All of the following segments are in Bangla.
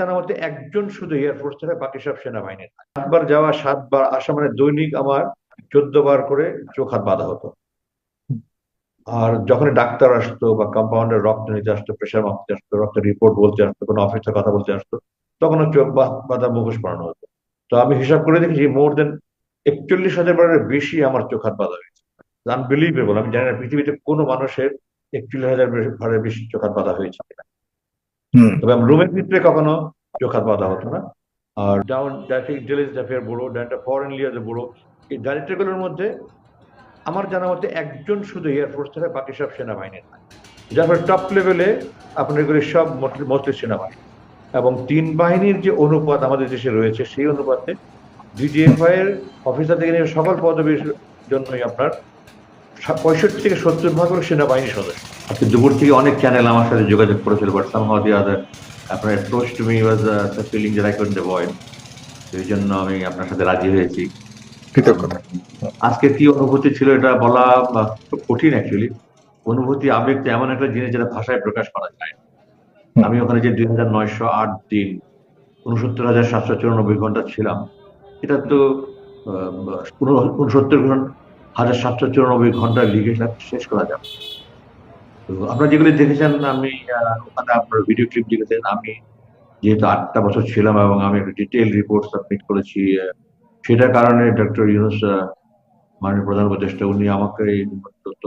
জানা মতে একজন শুধু এয়ারফোর্স থেকে বাকি সব সেনাবাহিনীর সাতবার যাওয়া, সাতবার আসা মানে দৈনিক আমার চোদ্দ বার করে চোখ হাত বাঁধা হতো। আর যখন ডাক্তার আসতো বা কম্পাউন্ডার রক্ত নিতে আসতো প্রেশার মাপতে আসতো, রক্তের রিপোর্ট বলতে আসতো, কোনো অফিসের কথা বলতে আসতো তখন চোখ বাঁধা মুখোশ পড়ানো হতো। তো আমি হিসাব করে দেখেছি মোর দেন একচল্লিশ হাজার বারের বেশি আমার চোখ হাত বাঁধা হয়েছে। আনবিলিভেবল আমি জানি না পৃথিবীতে কোনো মানুষের একচল্লিশ হাজার বারের বেশি চোখ হাত বাঁধা হয়েছে কিনা। তবে রুমের ভিতরে কখনো চোখ হাত বাঁধা হতো না। আর down traffic delays affair bureau data foreign লিয়ার্স bureau এই ডাইরেক্টরগুলোর মধ্যে আমার জানা মতে একজন শুধু এয়ারফোর্স থেকে বাকি সব সেনাবাহিনীর যার ফলে টপ লেভেলে আপনার এগুলি সব মোস্টলি সেনাবাহিনী। এবং তিন বাহিনীর যে অনুপাত আমাদের দেশে রয়েছে, সেই অনুপাতে ডিজিএফআই এর অফিসার থেকে সকল পদবীর জন্যই আপনার পঁয়ষট্টি থেকে সত্তর ভাগ সেনাবাহিনী সদস্য। আজকে দুপুর থেকে অনেক চ্যানেল আমার সাথে যোগাযোগ করেছিল বাট সামহাউ দি আদার আপনার approach to me was the feeling that I couldn't avoid সেই জন্য আমি আপনার সাথে রাজি হয়েছি। কৃতজ্ঞতা। আজকে কি অনুভূতি ছিল এটা বলা খুব কঠিন অ্যাকচুয়ালি অনুভূতি আবেগ তো এমন একটা জিনিস যেটা ভাষায় প্রকাশ করা যায়। আমি ওখানে যে দুই হাজার নয়শো আট দিন উনসত্তর হাজার সাতশো চুরানব্বই ঘণ্টা ছিলাম এটা তো উনসত্তর হাজার সাতশো চুরানব্বই ঘণ্টা লিখে শেষ করা যাবে। আপনারা যেগুলি দেখেছেন আমি ওখানে আপনার ভিডিও ক্লিপ দেখেছেন আমি যেহেতু আটটা বছর ছিলাম এবং আমি একটা ডিটেল রিপোর্ট সাবমিট করেছি সেটার কারণে ডক্টর ইউনুস মাননীয় প্রধান উপদেষ্টা উনি আমাকে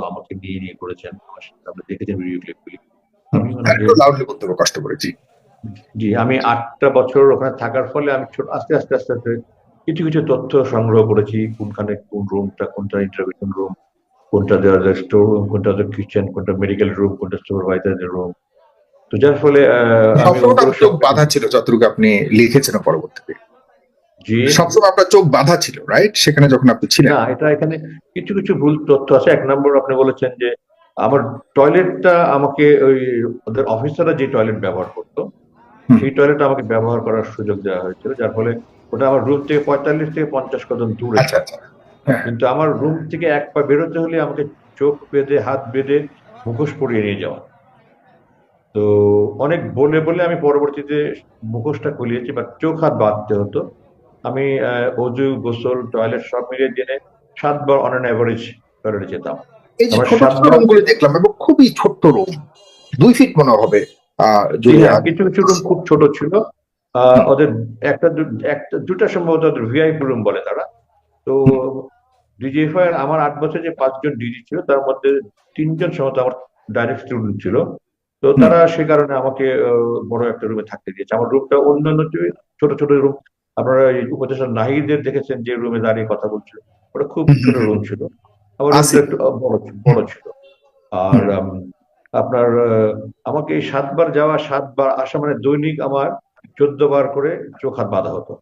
আমাকে নিয়ে নিয়ে করেছেন। আমার সাথে আপনি দেখেছেন ভিডিও ক্লিপগুলি কষ্ট করেছি জি। আমি আটটা বছর ওখানে থাকার ফলে আমি ছোট আস্তে আস্তে আস্তে আস্তে কিছু কিছু তথ্য সংগ্রহ করেছি কোনখানে কোন রুমটা কোনটা ইন্টারভিউশন রুম কোনটা দেওয়ার স্টোর রুম কোনটা কিচেন কোনটা মেডিকেল রুম কোনটা সুপারভাইজারের রুম। তো যার ফলে চোখ বাধা ছিল যতটুকু আপনি লিখেছেন পরবর্তীতে। সবসময় আপনার চোখ বাধা ছিল রাইট সেখানে যখন আপনি ছিলেন। না এটা এখানে কিছু কিছু ভুল তথ্য আছে। এক নম্বর আপনি বলেছেন যে আমার টয়লেটটা আমাকে ওই ওদের অফিসাররা যে টয়লেট ব্যবহার করতো সেই টয়লেট আমাকে ব্যবহার করার সুযোগ দেওয়া হয়েছিল। যার ফলে ওটা আমার রুম থেকে পঁয়তাল্লিশ থেকে পঞ্চাশ কদম দূরে। আচ্ছা আচ্ছা। কিন্তু আমার রুম থেকে এক পা বেরোতে হলে আমাকে চোখ বেঁধে হাত বেঁধে মুখোশ পরিয়ে নিয়ে যাওয়া। তো অনেক বলে বলে আমি পরবর্তীতে মুখোশটা খুলিয়েছি বা চোখ হাত বাঁধতে হতো। আমি অজু গোসল টয়লেট সব মিলিয়ে দিনে সাতবার অন অ্যান অ্যাভারেজ টয়লেটে যেতাম। এই যে ছোট ছোট সাতবার- দেখলাম এবং খুবই ছোট্ট রুম দুই ফিট মনে হবে হ্যাঁ, কিছু কিছু রুম খুব ছোট ছিল। আহ, ওদের একটা একটা দুটা সম্ভবত ওদের ভিআইপি রুম বলে তারা। তো ডিজিএফআই এর আমার আট বছর যে পাঁচজন ডিজি ছিল তার মধ্যে তিনজন সম্ভবত আমার ডাইরেক্ট স্টুডেন্ট ছিল। তো তারা সে কারণে আমাকে বড় একটা রুমে থাকতে দিয়েছে। আমার রুমটা অন্যান্য ছোট ছোট রুম আপনারা উপদেষ্টা নাহিদের দেখেছেন যে রুমে দাঁড়িয়ে কথা বলছিল। ওটা খুব ছোট রুম ছিল। আমার একটু বড় ছিল- বড় ছিল। আর আপনার আমাকে সাতবার যাওয়া সাতবার আসা মানে দৈনিক আমার চোদ্দ বার করে চোখ হাত বাঁধা হতো।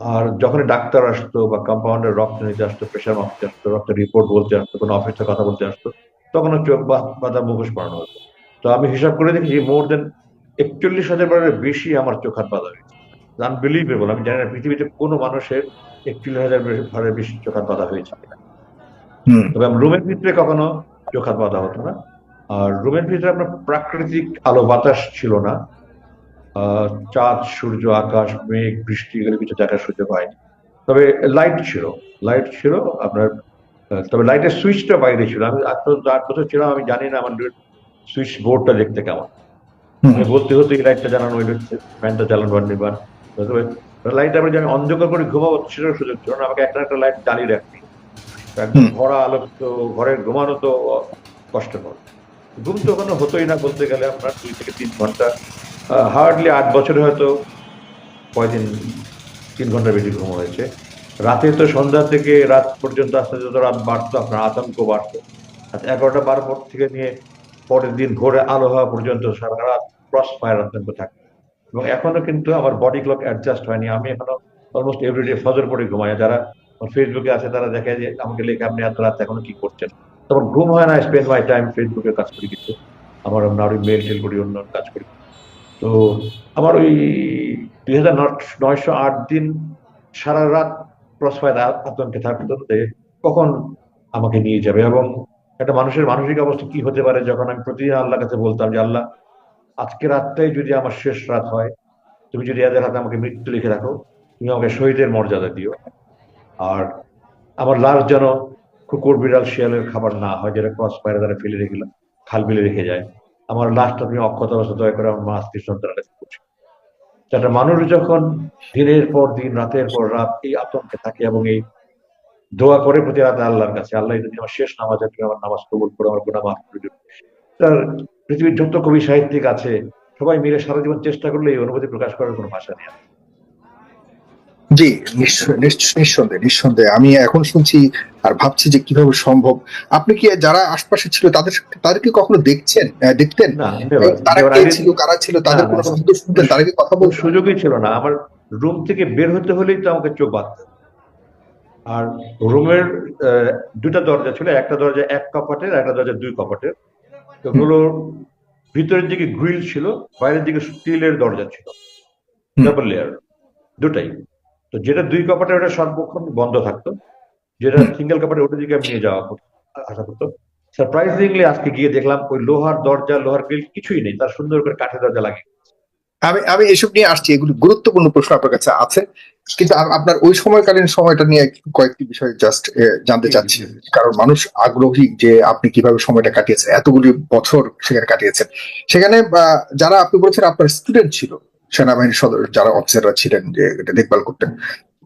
আর যখন ডাক্তার আসতো বা কম্পাউন্ডার রক্ত নিতে আসতো প্রেশার মাপতে আসতো রক্তের রিপোর্ট বলতে আসতো কোনো অফিসের কথা বলতে আসতো তখন চোখ বা- বাঁধা মুখোশ পড়ানো হতো। তো আমি হিসাব করে দেখেছি মোর দেন একচল্লিশ হাজার বারের বেশি আমার চোখ হাত বাঁধা হয়েছে। আনবিলিভেবল আমি জানি না পৃথিবীতে কোনো মানুষের একচল্লিশ হাজার বারের বেশি চোখ হাত বাঁধা হয়েছে তবে রুমের ভিতরে কখনো চোখ হাত বাঁধা হতো না। আর রুমের ভিতরে আপনার প্রাকৃতিক আলো বাতাস ছিল না। চাঁদ সূর্য আকাশ মেঘ বৃষ্টি এগুলো কিছু দেখার সুযোগ হয়নি। তবে লাইট ছিল লাইট ছিল আপনার তবে লাইটের সুইচটা বাইরে ছিল। আমি আট বছর ছিলাম আমি জানি না আমার সুইচ বোর্ডটা দেখতে কেমন। বলতে হতো এই লাইটটা জ্বালানো ওই ফ্যানটা জ্বালানো বা তবে লাইট আমি যে আমি অন্ধকার করে ঘুমাবো সেটার সুযোগ ছিল না। আমাকে একটা একটা লাইট জ্বালিয়ে রাখতে একদম। ভরা আলো তো ঘরে ঘুমানো তো কষ্টকর ঘুম তো ওখানে হতোই না বলতে গেলে আপনার দুই থেকে তিন ঘণ্টা। হার্ডলি আট বছরে হয়তো কয়দিন, তিন ঘণ্টা বেশি ঘুম হয়েছে। রাতে তো সন্ধ্যা থেকে রাত পর্যন্ত আস্তে যত রাত বাড়তো, আপনার আতঙ্ক বাড়তো। এগারোটা বারো পর থেকে নিয়ে পরের দিন ভোরে আলো হওয়া পর্যন্ত সারা রাত ক্রস ফায়ার আতঙ্ক থাকে। এবং এখনও কিন্তু আমার বডি ক্লক অ্যাডজাস্ট হয়নি। আমি এখনও অলমোস্ট এভরিডে ফজর পরে ঘুমাই। যারা ফেসবুকে আছে, তারা দেখে যে আমাকে লেখে, আপনি এত রাত এখনও কি করছেন? তখন ঘুম হয় না স্পেন্ড মাই টাইম ফেসবুকে কাজ করি কিছু আমার আরও মেল টেল করি অন্য কাজ করি। তো আমার ওই দুই হাজার নয়শো আট দিন সারা রাত ক্রসফায়ার আতঙ্কে থাকতো যে কখন আমাকে নিয়ে যাবে এবং একটা মানুষের মানসিক অবস্থা কি হতে পারে যখন আমি প্রতিদিন আল্লাহর কাছে বলতাম যে, আল্লাহ, আজকে রাতটাই যদি আমার শেষ রাত হয়, তুমি যদি এদের হাতে আমাকে মৃত্যু লিখে রাখো, তুমি আমাকে শহীদের মর্যাদা দিও। আর আমার লাশ যেন কুকুর বিড়াল শিয়ালের খাবার না হয়, যেটা ক্রস ফায়ারে তারা ফেলে রেখে খাল বিলে রেখে যায়। আমার লাস্ট তুমি অক্ষত দয়া করে আমার মা কাছে পৌঁছে একটা মানুষ যখন দিনের পর দিন, রাতের পর রাত এই আতঙ্কে থাকে এবং এই দোয়া করে প্রতি রাতে আল্লাহর কাছে, আল্লাহ যদি আমার শেষ নামাজ তুমি আমার নামাজ কবুল করে আমার গুণা মাফ করে তার পৃথিবীর যত কবি সাহিত্যিক আছে, সবাই মিলে সারা জীবন চেষ্টা করলে এই অনুভূতি প্রকাশ করার কোনো ভাষা নেই। জি নিঃসন্দেহে নিঃসন্দেহে। আমি এখন শুনছি আর ভাবছি যে কীভাবে সম্ভব। আপনি কি যারা আশপাশে ছিল তাদের তাদেরকে কখনো দেখছেন? দেখতেন? তারা কে ছিল কারা ছিল তাদের কোনো শব্দ শুনতেন? তারা কি কথা বলতেন? সুযোগই ছিল না। আমার রুম থেকে বের হতে হলেই তো আমাকে চোখ বাঁধতে আর রুমের দুটা দরজা ছিল। একটা দরজা এক কপাটের একটা দরজা দুই কপাটের। তো ভিতরের দিকে গ্রিল ছিল বাইরের দিকে স্টিলের দরজা ছিল। ডাবল লেয়ার দুটাই। তো যেটা দুই কপাটে ওটা সর্বক্ষণ বন্ধ থাকতো যেটা সিঙ্গেল কপাটে ওটা দিকে আমি নিয়ে যাওয়া আসা করতো। সারপ্রাইজিংলি আজকে গিয়ে দেখলাম ওই লোহার দরজা লোহার গ্রিল কিছুই নেই তার সুন্দর করে কাঠের দরজা লাগে আমি আমি এসব নিয়ে আসছি এগুলি গুরুত্বপূর্ণ প্রশ্ন আপনার কাছে আছে কিন্তু আপনার ওই সময়কালীন সময়টা নিয়ে কয়েকটি বিষয় জাস্ট জানতে চাচ্ছি। কারণ মানুষ আগ্রহী যে আপনি কীভাবে সময়টা কাটিয়েছেন এতগুলি বছর সেখানে কাটিয়েছেন। সেখানে আহ, যারা আপনি বলেছেন আপনার স্টুডেন্ট ছিল সেনাবাহিনীর সদর যারা অফিসাররা ছিলেন যে এটা দেখভাল করতেন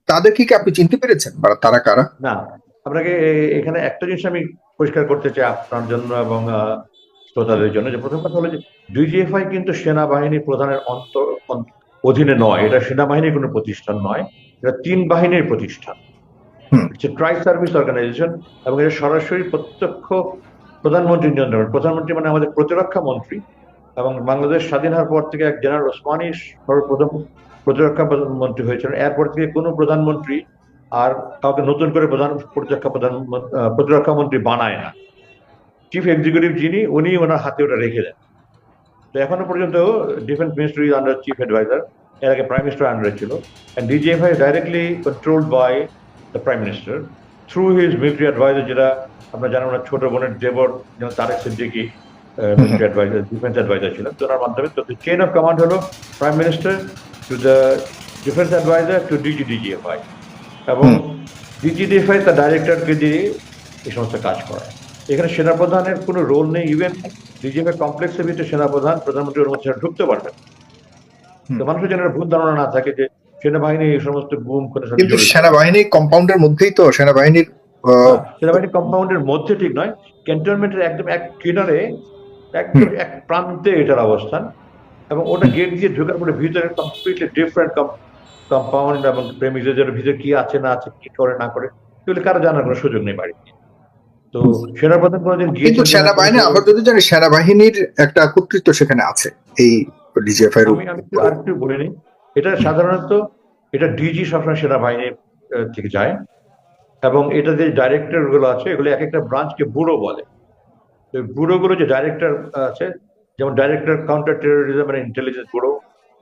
তাদেরকে কি আপনি চিনতে পেরেছেন? বা তারা কারা? না আপনাকে এখানে একটা জিনিস আমি পরিষ্কার করতে চাই আপনার জন্য এবং শ্রোতাদের জন্য। যে প্রথম কথা হলো যে ডিজিএফআই কিন্তু সেনাবাহিনী প্রধানের অন্ত অন্ত- অধীনে নয়। এটা সেনাবাহিনীর কোনো প্রতিষ্ঠান নয় এটা তিন বাহিনীর প্রতিষ্ঠান। হুম। ট্রাই সার্ভিস অর্গানাইজেশন এবং এটা সরাসরি প্রত্যক্ষ প্রধানমন্ত্রী নিয়ন্ত্রণ প্রধানমন্ত্রী মানে আমাদের প্রতিরক্ষা মন্ত্রী। এবং বাংলাদেশ স্বাধীন হওয়ার পর থেকে এক জেনারেল ওসমানী সর্বপ্রথম প্রতিরক্ষা মন্ত্রী হয়েছিলেন। এরপর থেকে কোনো প্রধানমন্ত্রী আর কাউকে নতুন করে প্রধান প্রতিরক্ষা প্রধান প্রতিরক্ষা মন্ত্রী বানায় না। চিফ এক্সিকিউটিভ যিনি, উনি ওনার হাতে ওটা রেখে দেন। তো এখনও পর্যন্ত defence ministry under chief adviser এর আগে প্রাইম মিনিস্টার আন্ডারে ছিল। And DGFI directly controlled by the prime minister through his military adviser যেটা আমরা জানেন, ওনার ছোট বোনের দেবর যেমন Tarek Siddiqui military adviser defence adviser ছিলেন। তো ওনার মাধ্যমে তো চেইন অফ কমান্ড হলো prime minister to the defence adviser to DG DGFI এবং ডিজিডিএফআই তার ডাইরেক্টরকে দিয়ে এই সমস্ত কাজ করায়। এখানে সেনাপ্রধানের কোনো রোল নেই ইভেন ডিজিএফআই কমপ্লেক্সের ভিতরে সেনাপ্রধান প্রধানমন্ত্রী ওর মধ্যে ঢুকতে পারবেন। তো মানুষের যেন ভুল ধারণা না থাকে যে সেনাবাহিনী এই সমস্ত গুম করে কিন্তু সেনাবাহিনী কম্পাউন্ডের মধ্যেই তো সেনাবাহিনীর সেনাবাহিনী কম্পাউন্ডের মধ্যে ঠিক নয়। ক্যান্টনমেন্টের একদম এক কিনারে একদম এক প্রান্তে এটার অবস্থান এবং ওটা গেট দিয়ে ঢোকার পরে ভিতরে কমপ্লিটলি ডিফারেন্ট কম্পাউন্ড এবং প্রেমিসের ভিতরে কি আছে না আছে কি করে না করে এগুলো কারও জানার কোনো সুযোগ নেই বাড়ি তো সেনাপ্রধান কোনোদিন কিন্তু সেনাবাহিনী আমরা যদি জানি সেনাবাহিনীর একটা কর্তৃত্ব সেখানে আছে এই ডিজিএফআই আমি আমি আর একটু বলে নিই। এটা সাধারণত এটা ডিজি সবসময় সেনাবাহিনীর থেকে যায় এবং এটা যে ডাইরেক্টরগুলো আছে এগুলো এক একটা ব্রাঞ্চকে ব্যুরো বলে। তো ব্যুরো গুলো যে ডাইরেক্টর আছে যেমন director counter terrorism and intelligence bureau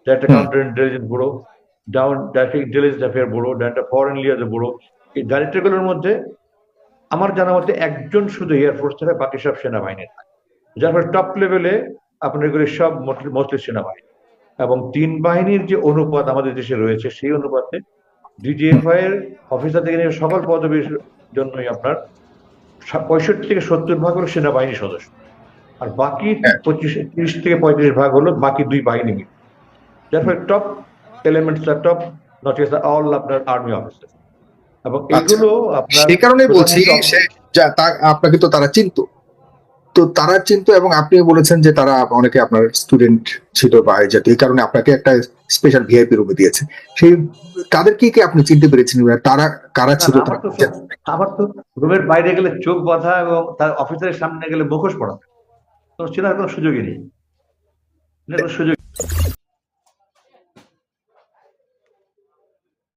director counter intelligence bureau down director intelligence affair bureau director foreign লিয়ার্স bureau এই ডাইরেক্টরগুলোর মধ্যে আমার জানা মতে একজন শুধু এয়ারফোর্স থাকে বাকি সব সেনাবাহিনীর। থাকে যার ফলে টপ লেভেলে আপনার এগুলি সব মোস্টলি সেনাবাহিনী। এবং তিন বাহিনীর যে অনুপাত আমাদের দেশে রয়েছে সেই অনুপাতে ডিজিএফআই এর অফিসার থেকে নিয়ে সকল পদবীর জন্যই আপনার পঁয়ষট্টি থেকে সত্তর ভাগ হলো সেনাবাহিনী সদস্য আর বাকি হ্যাঁ। পঁচিশ তিরিশ থেকে পঁয়ত্রিশ ভাগ হলো বাকি দুই বাহিনী মিলে যার ফলে টপ এলিমেন্টস আর টপ নট ইস অল আপনার আর্মি অফিসার এবং আচ্ছা। এগুলো আপনার সে কারণে বলছি আপনাকে তো তারা চিনতো তো তারা চিনতো এবং আপনি বলেছেন যে তারা অনেকে আপনার স্টুডেন্ট ছিল বা এই জাতীয় এই কারণে আপনাকে একটা স্পেশাল ভিআইপি রুমে দিয়েছে। সেই তাদের কি কি আপনি চিনতে পেরেছেন? তারা কারা ছিল আবার আমার তো রুমের বাইরে গেলে চোখ বাঁধা এবং তার অফিসারের সামনে গেলে মুখোশ পড়া। তো চেনার কোনো সুযোগই নেই। সুযোগ